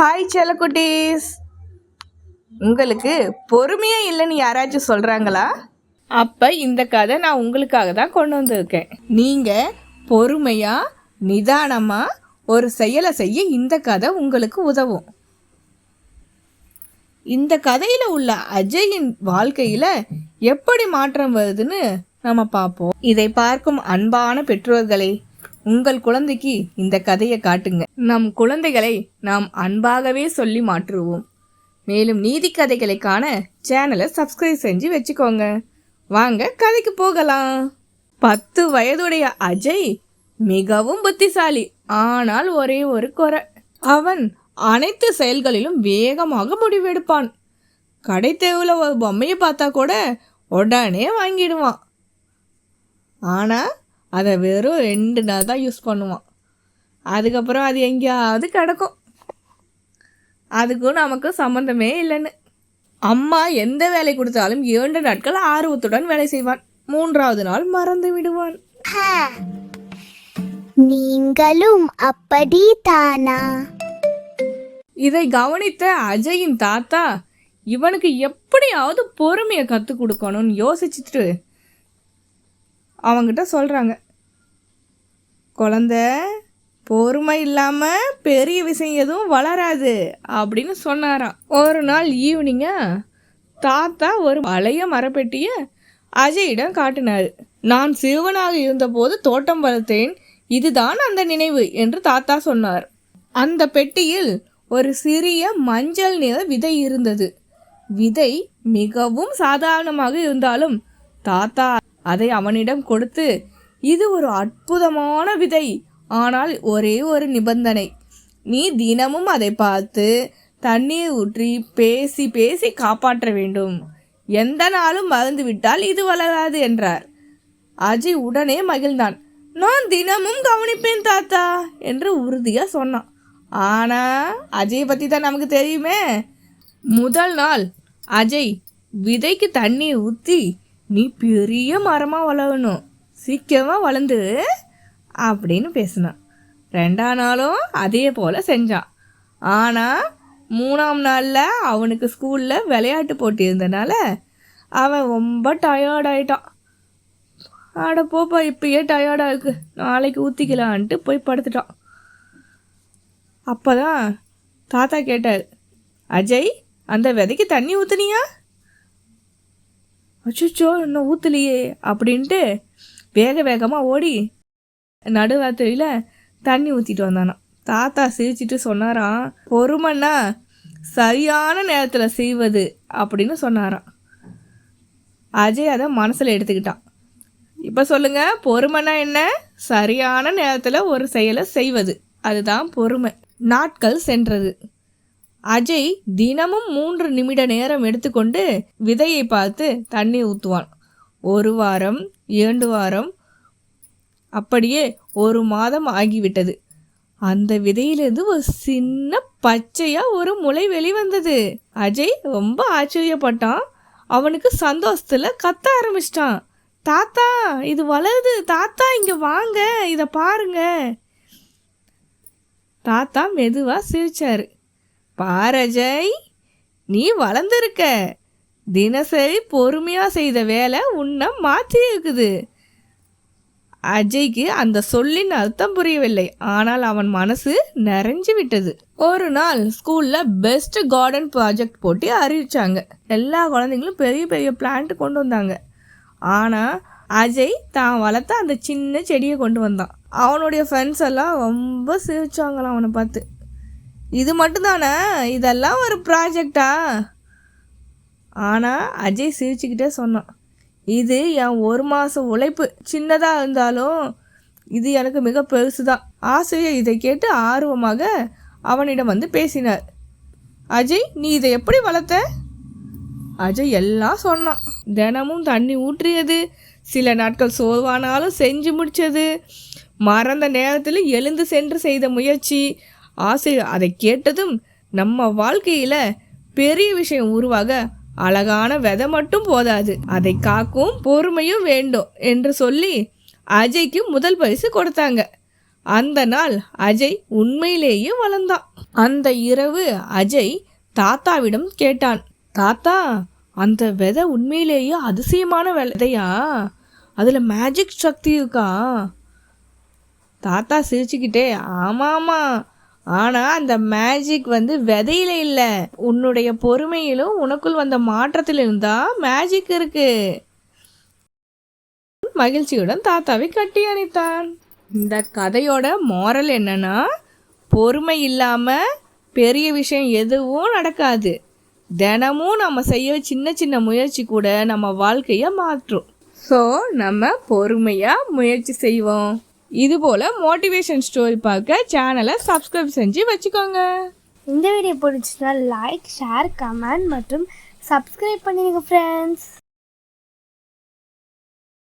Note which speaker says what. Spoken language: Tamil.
Speaker 1: ஹாய் செல்லக்குட்டீஸ். உங்களுக்கு பொறுமையே இல்லைன்னு யாராச்சும் சொல்கிறாங்களா அப்போ இந்த கதை நான் உங்களுக்காக தான் கொண்டு வந்திருக்கேன். நீங்கள் பொறுமையாக நிதானமாக ஒரு செயலை செய்ய இந்த கதை உங்களுக்கு உதவும். இந்த கதையில் உள்ள அஜயின் வாழ்க்கையில் எப்படி மாற்றம் வருதுன்னு நம்ம பார்ப்போம். இதை பார்க்கும் அன்பான பெற்றோர்களே உங்கள் குழந்தைக்கு இந்த கதையை காட்டுங்க. நம் குழந்தைகளை நாம் அன்பாகவே சொல்லி மாற்றுவோம். மேலும் நீதி கதைகளை காண சேனலை சப்ஸ்கிரைப் செஞ்சு வச்சுக்கோங்க. வாங்க கதைக்கு போகலாம். பத்து வயதுடைய அஜய் மிகவும் புத்திசாலி ஆனால் ஒரே ஒரு குறை. அவன் அனைத்து செயல்களிலும் வேகமாக முடிவெடுப்பான். கடை தெருவில் ஒரு பொம்மையை பார்த்தா கூட உடனே வாங்கிடுவான். ஆனால் அதை வெறும் ரெண்டு நாள் தான் யூஸ் பண்ணுவான். அதுக்கப்புறம் அது எங்கேயாவது கிடக்கும். அதுக்கும் நமக்கு சம்மந்தமே இல்லைன்னு. அம்மா எந்த வேலை கொடுத்தாலும் இரண்டு நாட்கள் ஆர்வத்துடன் வேலை செய்வான். மூன்றாவது நாள் மறந்து விடுவான்.
Speaker 2: நீங்களும் அப்படித்தானா?
Speaker 1: இதை கவனித்த அஜயின் தாத்தா இவனுக்கு எப்படியாவது பொறுமையை கற்றுக் கொடுக்கணும்னு யோசிச்சுட்டு அவங்கிட்ட சொல்கிறாங்க குழந்த பொறுமை இல்லாமல் பெரிய விஷயம் எதுவும் வளராது அப்படின்னு சொன்னாராம். ஒரு நாள் ஈவினிங்கா தாத்தா ஒரு பழைய மரப்பெட்டியை அஜயிடம் காட்டினார். நான் சிறுவனாக இருந்தபோது தோட்டம் வளர்த்தேன் இதுதான் அந்த நினைவு என்று தாத்தா சொன்னார். அந்த பெட்டியில் ஒரு சிறிய மஞ்சள் நிற விதை இருந்தது. விதை மிகவும் சாதாரணமாக இருந்தாலும் தாத்தா அதை அவனிடம் கொடுத்து இது ஒரு அற்புதமான விதை. ஆனால் ஒரே ஒரு நிபந்தனை. நீ தினமும் அதை பார்த்து தண்ணீர் ஊற்றி பேசி பேசி காப்பாற்ற வேண்டும். எந்த நாளும் மறந்துவிட்டால் இது வளராது என்றார். அஜய் உடனே மகிழ்ந்தான். நான் தினமும் கவனிப்பேன் தாத்தா என்று உறுதியாக சொன்னான். ஆனால் அஜயை பற்றி தான் நமக்கு தெரியுமே. முதல் நாள் அஜய் விதைக்கு தண்ணி ஊற்றி நீ பெரிய மரமாக வளரணும். சீக்கிரமாக வளர்ந்து அப்படின்னு பேசினான். ரெண்டாம் நாளும் அதே போல் செஞ்சான். ஆனால் மூணாம் நாளில் அவனுக்கு ஸ்கூலில் விளையாட்டு போட்டி இருந்தனால அவன் ரொம்ப டயர்ட் ஆயிட்டான். போப்பா இப்பயே டயர்டாக இருக்கு. நாளைக்கு ஊற்றிக்கலான்ட்டு போய் படுத்துட்டான். அப்போ தான் தாத்தா கேட்டார் அஜய் அந்த விதைக்கு தண்ணி ஊற்றுனியா அச்சோ இன்னும் ஊற்றலையே அப்படின்ட்டு வேக வேகமாக ஓடி நடுராத்திரியில் தண்ணி ஊற்றிட்டு வந்தானாம். தாத்தா சிரிச்சிட்டு சொன்னாராம் பொறுமைன்னா சரியான நேரத்தில் செய்வது அப்படின்னு சொன்னாராம். அஜய் அதை மனசில் எடுத்துக்கிட்டான். இப்போ சொல்லுங்கள் பொறுமைனா என்ன? சரியான நேரத்தில் ஒரு செயலை செய்வது. அதுதான் பொறுமை. நாட்கள் சென்றது. அஜய் தினமும் மூன்று நிமிட நேரம் எடுத்துக்கொண்டு விதையை பார்த்து தண்ணி ஊற்றுவான் ஒரு வாரம் இரண்டு வாரம் அப்படியே ஒரு மாதம் ஆகிவிட்டது. அந்த விதையிலிருந்து ஒரு சின்ன பச்சையா ஒரு முளை வெளிவந்தது அஜய் ரொம்ப ஆச்சரியப்பட்டான். அவனுக்கு சந்தோஷத்துல கத்த ஆரம்பிச்சிட்டான். தாத்தா இது வளருது. தாத்தா இங்க வாங்க. இத பாருங்க. தாத்தா மெதுவா சிரிச்சாரு. பாரஜய் நீ வளர்ந்துருக்க. தினசரி பொறுமையாக செய்த வேலை உன்னை மாற்றி இருக்குது அஜய்க்கு அந்த சொல்லின் அர்த்தம் புரியவில்லை. ஆனால் அவன் மனசு நிறைஞ்சு விட்டது. ஒரு நாள் ஸ்கூலில் பெஸ்ட் கார்டன் ப்ராஜெக்ட் போட்டி அறிவிச்சாங்க. எல்லா குழந்தைங்களும் பெரிய பெரிய பிளான்ட் கொண்டு வந்தாங்க. ஆனால் அஜய் தான் வளர்த்த அந்த சின்ன செடியை கொண்டு வந்தான். அவனுடைய ஃப்ரெண்ட்ஸ் எல்லாம் ரொம்ப சிரிச்சாங்களாம் அவனை பார்த்து. இது மட்டும்தானே? இதெல்லாம் ஒரு ப்ராஜெக்டா ஆனால் அஜய் சிரிச்சுக்கிட்டே சொன்னான். இது என் ஒரு மாத உழைப்பு. சின்னதாக இருந்தாலும் இது எனக்கு மிக பெருசு தான். ஆசிரியர் இதை கேட்டு ஆர்வமாக அவனிடம் வந்து பேசினார். அஜய் நீ இதை எப்படி வளர்த்த? அஜய் எல்லாம் சொன்னான். தினமும் தண்ணி ஊற்றியது சில நாட்கள் சோர்வானாலும் செஞ்சு முடித்தது மறந்த நேரத்தில் எழுந்து சென்று செய்த முயற்சி ஆசிரியர் அதை கேட்டதும் நம்ம வாழ்க்கையில் பெரிய விஷயம் உருவாக அழகான விதை மட்டும் போதாது. அதை காக்கும் பொறுமையும் வேண்டும் என்று சொல்லி அஜய்க்கு முதல் பரிசு கொடுத்தாங்க. அந்த நாள் அஜய் உண்மையிலேயே வளர்ந்தான். அந்த இரவு அஜய் தாத்தாவிடம் கேட்டான் தாத்தா அந்த விதை உண்மையிலேயே அதிசயமான விதையா? அதில் மேஜிக் சக்தி இருக்கா? தாத்தா சிரிச்சுக்கிட்டே ஆமாம்மா ஆனால் அந்த மேஜிக் வந்து விதையில இல்லை. உன்னுடைய பொறுமையிலும் உனக்குள் வந்த மாற்றத்திலும் தான் மேஜிக் இருக்கு. மகிழ்ச்சியுடன் தாத்தாவை கட்டி அணைத்தான். இந்த கதையோட மாரல் என்னன்னா பொறுமை இல்லாமல் பெரிய விஷயம் எதுவும் நடக்காது. தினமும் நம்ம செய்ய சின்ன சின்ன முயற்சி கூட நம்ம வாழ்க்கையை மாற்றும். ஸோ நம்ம பொறுமையாக முயற்சி செய்வோம். இது போல மோட்டிவேஷன் ஸ்டோரி பார்க்க சேனலை சப்ஸ்கிரைப் செஞ்சு வச்சுக்கோங்க.
Speaker 2: இந்த வீடியோ பிடிச்சிருந்தா லைக் ஷேர் கமெண்ட் மற்றும் சப்ஸ்கிரைப் பண்ணிடுங்க ஃப்ரெண்ட்ஸ்